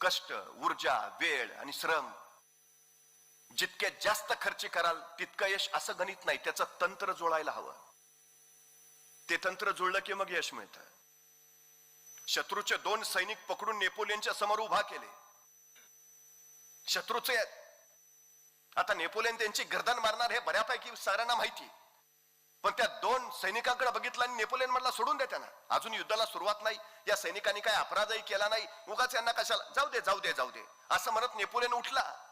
कष्ट ऊर्जा वेळ आणि श्रम जितके जास्त खर्च कराल तितकं यश असं गणित नाही. त्याचं तंत्र जुळायला हवं. ते तंत्र जुळलं की मग यश मिळतं. शत्रूचे दोन सैनिक पकडून नेपोलियनच्या समोर उभा केले. शत्रूचे आता नेपोलियन त्यांची गर्दन मारणार हे बऱ्यापैकी साऱ्यांना माहिती. पण त्या दोन सैनिकांकडे बघितलं आणि नेपोलियन म्हणला सोडून दे त्यांना. अजून युद्धाला सुरुवात नाही. या सैनिकांनी काय अपराधही केला नाही. उगाच यांना कशाला? जाऊ दे जाऊ दे जाऊ दे. असं म्हणत नेपोलियन उठला.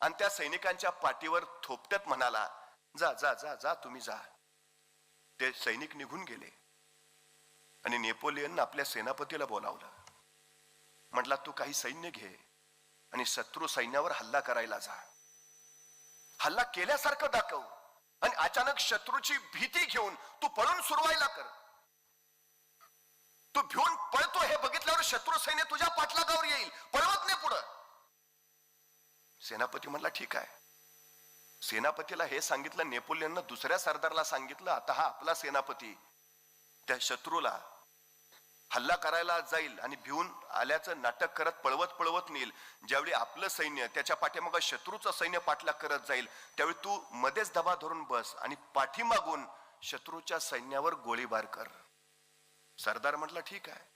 आणि त्या सैनिकांच्या पाठीवर थोपटत म्हणाला जा जा जा जा तुम्ही जा. ते सैनिक निघून गेले. आणि नेपोलियन आपल्या सेनापतीला बोलावलं. म्हटला तू काही सैन्य घे आणि शत्रू सैन्यावर हल्ला करायला जा. हल्ला केल्यासारखं दाखव. आणि अचानक शत्रूची भीती घेऊन तू पळून सुरवायला कर. तू भिवून पळतो हे बघितल्यावर शत्रू सैन्य तुझ्या पाठलागावर येईल. पळवत नाही पुढं. सेनापती म्हणला ठीक आहे. सेनापतीला हे सांगितलं नेपोलियननं दुसऱ्या सरदारला सांगितलं आता हा आपला सेनापती. त्या शत्रूला हल्ला करायला जाईल आणि भिवून आल्याचं नाटक करत पळवत पळवत नेईल. ज्यावेळी आपलं सैन्य त्याच्या पाठीमागं शत्रूचं सैन्य पाठलाग करत जाईल त्यावेळी तू मध्येच दबा धरून बस आणि पाठीमागून शत्रूच्या सैन्यावर गोळीबार कर. सरदार म्हटलं ठीक आहे.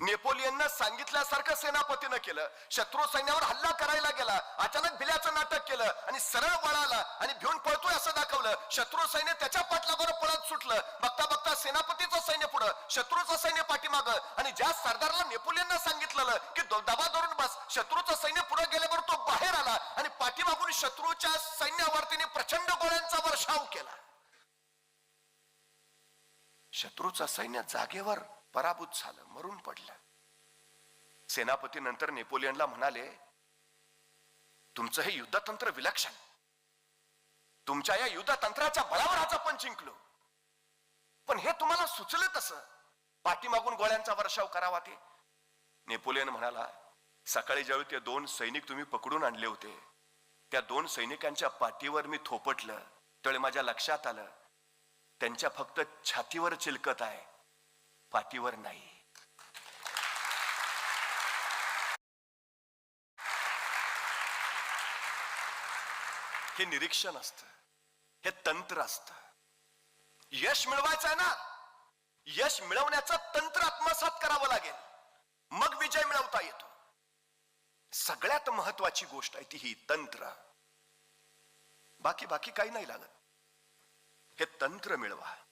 नेपोलियननं सांगितल्यासारखं सेनापतीनं केलं. शत्रू सैन्यावर हल्ला करायला गेला. अचानक भिल्याचं नाटक केलं आणि सरळ वळाला आणि भिवून पळतोय असं दाखवलं. शत्रू सैन्य त्याच्या पाठलागावर पळत सुटलं. बघता बघता सेनापती शत्रूचं सैन्य पाठीमाग. आणि ज्या सरदारला नेपोलियननं सांगितलेलं की दबा धरून बस शत्रूचं सैन्य पुढे गेल्यावर तो बाहेर आला आणि पाठीमागून शत्रूच्या सैन्यावरतीने प्रचंड गोळ्यांचा वर्षाव केला. शत्रूचं सैन्य जागेवर पराभूत झालं मरून पडलं. सेनापती नंतर नेपोलियनला म्हणाले तुमचं हे युद्धतंत्र विलक्षण. तुमच्या या युद्धतंत्राच्या बळावर आज आपण जिंकलो. पण हे तुम्हाला सुचलं तसं पाठीमागून गोळ्यांचा वर्षाव करावा ते. नेपोलियन म्हणाला सकाळी ज्यावेळी ते दोन सैनिक तुम्ही पकडून आणले होते त्या दोन सैनिकांच्या पाठीवर मी थोपटलं त्यावेळी माझ्या लक्षात आलं. त्यांच्या फक्त छातीवर चिलकत आहे पाठीवर नाही. हे निरीक्षण असत हे तंत्र असत. यश मिळवायचं आहे ना? यश मिळवण्याचं तंत्र आत्मसात करावं लागेल. मग विजय मिळवता येतो. सगळ्यात महत्वाची गोष्ट आहे ती ही तंत्र. बाकी बाकी काही नाही लागत. हे तंत्र मिळवा.